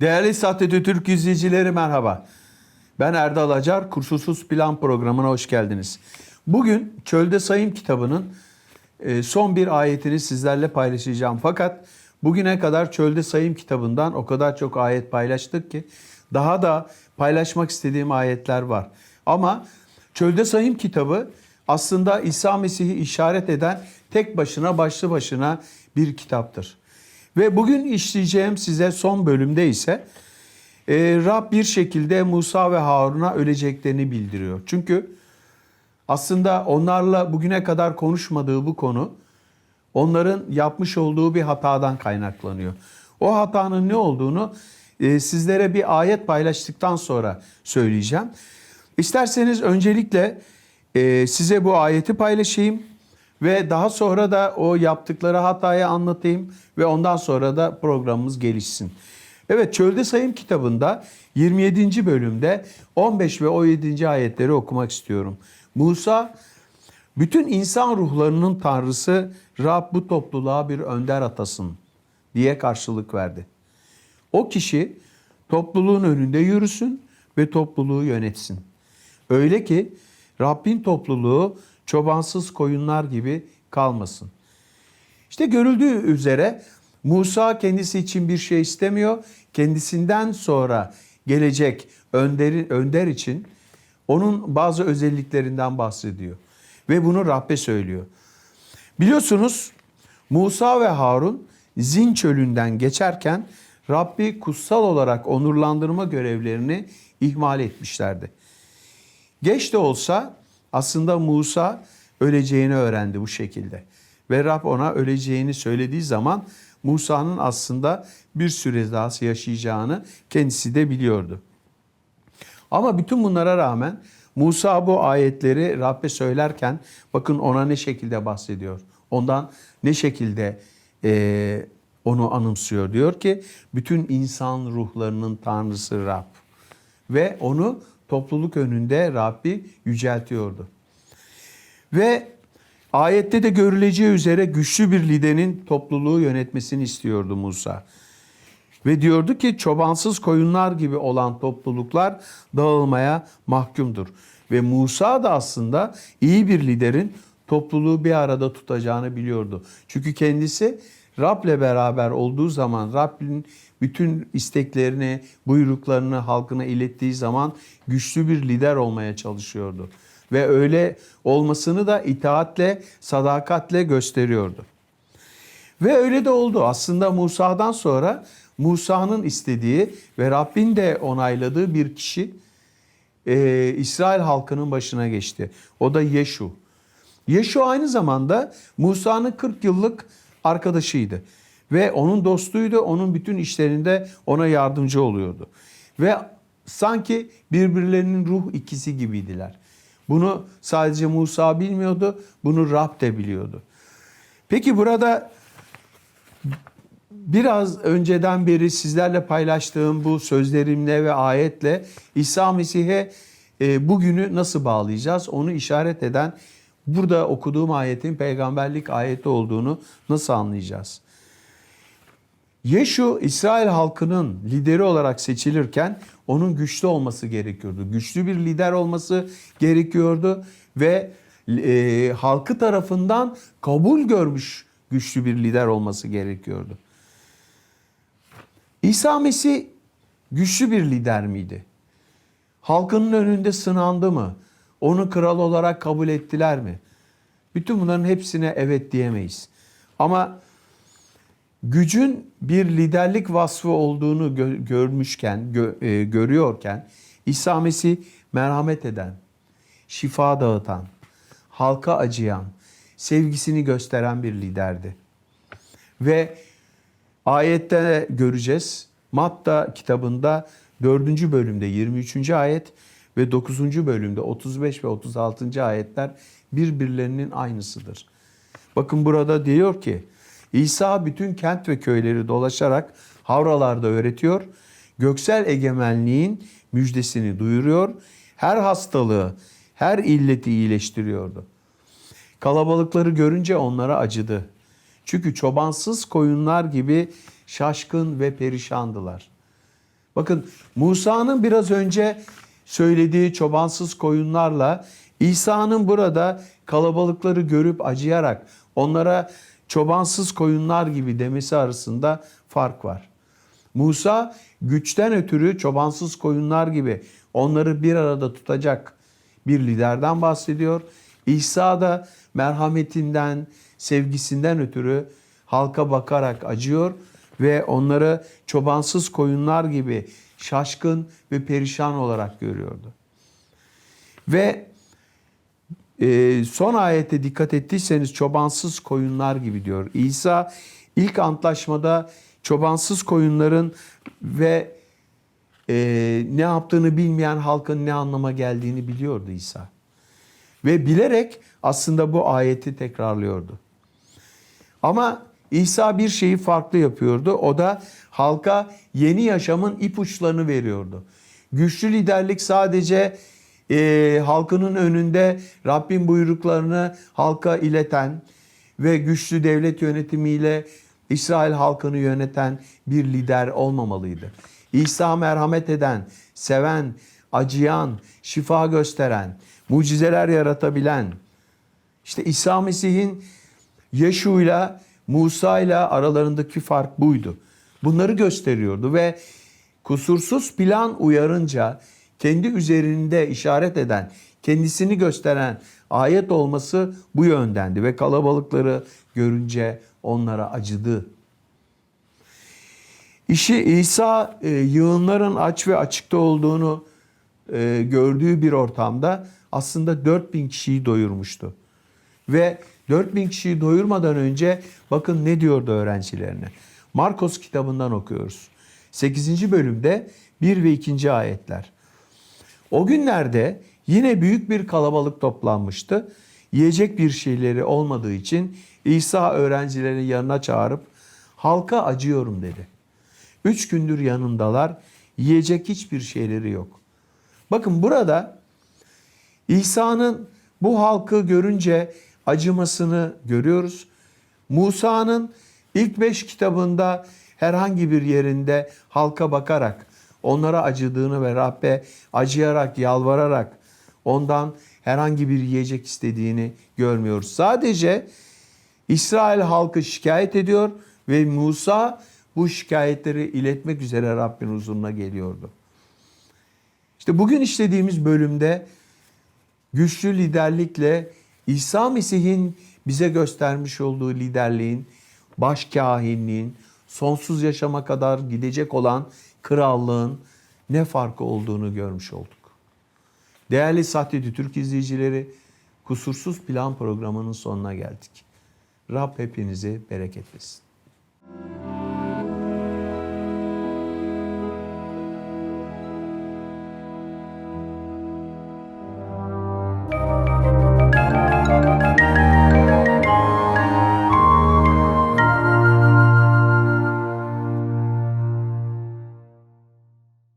Değerli Sahte Türk izleyicileri merhaba. Ben Erdal Acar, Kursusuz Plan programına hoş geldiniz. Bugün Çölde Sayım kitabının e, son bir ayetini sizlerle paylaşacağım. Fakat bugüne kadar Çölde Sayım kitabından o kadar çok ayet paylaştık ki daha da paylaşmak istediğim ayetler var. Ama Çölde Sayım kitabı aslında İsa Mesih'i işaret eden tek başına başlı başına bir kitaptır. Ve bugün işleyeceğim size son bölümde ise e, Rab bir şekilde Musa ve Harun'a öleceklerini bildiriyor. Çünkü aslında onlarla bugüne kadar konuşmadığı bu konu onların yapmış olduğu bir hatadan kaynaklanıyor. O hatanın ne olduğunu e, sizlere bir ayet paylaştıktan sonra söyleyeceğim. İsterseniz öncelikle e, size bu ayeti paylaşayım ve daha sonra da o yaptıkları hatayı anlatayım ve ondan sonra da programımız gelişsin. Evet Çölde Sayım kitabında 27. bölümde 15 ve 17. ayetleri okumak istiyorum. Musa bütün insan ruhlarının tanrısı Rab bu topluluğa bir önder atasın diye karşılık verdi. O kişi topluluğun önünde yürüsün ve topluluğu yönetsin. Öyle ki Rabbin topluluğu çobansız koyunlar gibi kalmasın. İşte görüldüğü üzere Musa kendisi için bir şey istemiyor. Kendisinden sonra gelecek önderi, önder için onun bazı özelliklerinden bahsediyor. Ve bunu Rabbe söylüyor. Biliyorsunuz Musa ve Harun Zin çölünden geçerken Rabbi kutsal olarak onurlandırma görevlerini ihmal etmişlerdi. Geç de olsa aslında Musa öleceğini öğrendi bu şekilde. Ve Rab ona öleceğini söylediği zaman Musa'nın aslında bir süre daha yaşayacağını kendisi de biliyordu. Ama bütün bunlara rağmen Musa bu ayetleri Rabbe söylerken bakın ona ne şekilde bahsediyor. Ondan ne şekilde e, onu anımsıyor. Diyor ki bütün insan ruhlarının tanrısı Rab. Ve onu topluluk önünde Rabbi yüceltiyordu. Ve ayette de görüleceği üzere güçlü bir liderin topluluğu yönetmesini istiyordu Musa. Ve diyordu ki çobansız koyunlar gibi olan topluluklar dağılmaya mahkumdur. Ve Musa da aslında iyi bir liderin topluluğu bir arada tutacağını biliyordu. Çünkü kendisi Rab'le beraber olduğu zaman Rabbin bütün isteklerini, buyruklarını halkına ilettiği zaman güçlü bir lider olmaya çalışıyordu. Ve öyle olmasını da itaatle, sadakatle gösteriyordu. Ve öyle de oldu. Aslında Musa'dan sonra Musa'nın istediği ve Rabbin de onayladığı bir kişi e, İsrail halkının başına geçti. O da Yeşu. Yeşu aynı zamanda Musa'nın 40 yıllık arkadaşıydı. Ve onun dostuydu. Onun bütün işlerinde ona yardımcı oluyordu. Ve sanki birbirlerinin ruh ikisi gibiydiler. Bunu sadece Musa bilmiyordu. Bunu Rab de biliyordu. Peki burada biraz önceden beri sizlerle paylaştığım bu sözlerimle ve ayetle İsa Mesih'e e, bugünü nasıl bağlayacağız? Onu işaret eden burada okuduğum ayetin peygamberlik ayeti olduğunu nasıl anlayacağız? Yeşu İsrail halkının lideri olarak seçilirken onun güçlü olması gerekiyordu. Güçlü bir lider olması gerekiyordu ve e, halkı tarafından kabul görmüş güçlü bir lider olması gerekiyordu. İsa Mesih güçlü bir lider miydi? Halkının önünde sınandı mı? Onu kral olarak kabul ettiler mi? Bütün bunların hepsine evet diyemeyiz. Ama gücün bir liderlik vasfı olduğunu gö- görmüşken, gö- e, görüyorken İsa Mesih merhamet eden, şifa dağıtan, halka acıyan, sevgisini gösteren bir liderdi. Ve ayette göreceğiz. Matta kitabında 4. bölümde 23. ayet ve 9. bölümde 35 ve 36. ayetler birbirlerinin aynısıdır. Bakın burada diyor ki İsa bütün kent ve köyleri dolaşarak havralarda öğretiyor. Göksel egemenliğin müjdesini duyuruyor. Her hastalığı, her illeti iyileştiriyordu. Kalabalıkları görünce onlara acıdı. Çünkü çobansız koyunlar gibi şaşkın ve perişandılar. Bakın Musa'nın biraz önce söylediği çobansız koyunlarla İsa'nın burada kalabalıkları görüp acıyarak onlara çobansız koyunlar gibi demesi arasında fark var. Musa güçten ötürü çobansız koyunlar gibi onları bir arada tutacak bir liderden bahsediyor. İsa da merhametinden, sevgisinden ötürü halka bakarak acıyor ve onları çobansız koyunlar gibi şaşkın ve perişan olarak görüyordu. Ve e, son ayete dikkat ettiyseniz çobansız koyunlar gibi diyor. İsa ilk antlaşmada çobansız koyunların ve e, ne yaptığını bilmeyen halkın ne anlama geldiğini biliyordu İsa. Ve bilerek aslında bu ayeti tekrarlıyordu. Ama İsa bir şeyi farklı yapıyordu. O da halka yeni yaşamın ipuçlarını veriyordu. Güçlü liderlik sadece e, halkının önünde Rabbin buyruklarını halka ileten ve güçlü devlet yönetimiyle İsrail halkını yöneten bir lider olmamalıydı. İsa merhamet eden, seven, acıyan, şifa gösteren, mucizeler yaratabilen, işte İsa Mesih'in Yeşu'yla Musa ile aralarındaki fark buydu. Bunları gösteriyordu ve kusursuz plan uyarınca kendi üzerinde işaret eden, kendisini gösteren ayet olması bu yöndendi ve kalabalıkları görünce onlara acıdı. İşi İsa e, yığınların aç ve açıkta olduğunu e, gördüğü bir ortamda aslında 4000 kişiyi doyurmuştu. Ve 4000 kişiyi doyurmadan önce bakın ne diyordu öğrencilerine. Markos kitabından okuyoruz. 8. bölümde 1 ve 2. ayetler. O günlerde yine büyük bir kalabalık toplanmıştı. Yiyecek bir şeyleri olmadığı için İsa öğrencilerini yanına çağırıp halka acıyorum dedi. Üç gündür yanındalar. Yiyecek hiçbir şeyleri yok. Bakın burada İsa'nın bu halkı görünce acımasını görüyoruz. Musa'nın ilk beş kitabında herhangi bir yerinde halka bakarak onlara acıdığını ve Rabbe acıyarak, yalvararak ondan herhangi bir yiyecek istediğini görmüyoruz. Sadece İsrail halkı şikayet ediyor ve Musa bu şikayetleri iletmek üzere Rabbin huzuruna geliyordu. İşte bugün işlediğimiz bölümde güçlü liderlikle İsa Mesih'in bize göstermiş olduğu liderliğin, başkahinliğin, sonsuz yaşama kadar gidecek olan krallığın ne farkı olduğunu görmüş olduk. Değerli Satyedi Türk izleyicileri, Kusursuz Plan programının sonuna geldik. Rab hepinizi bereket versin.